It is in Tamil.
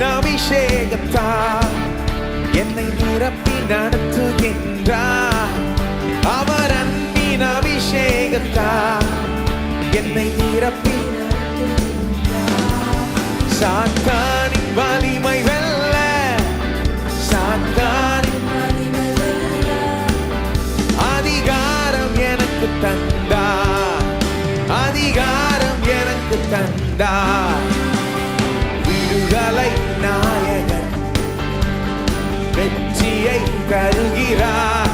அன்பின் அபிஷேகத்தால் என்னை நிரப்பி நடத்துகின்றார் அவர் அன்பின் அபிஷேகத்தால் என்னை நிரப்பி சாத்தானின் வலிமை வெல்ல. சாத்தானின் அதிகாரம் எனக்கு தந்தார் அதிகாரம் எனக்கு தந்தார் வெற்றியை தருகிறார்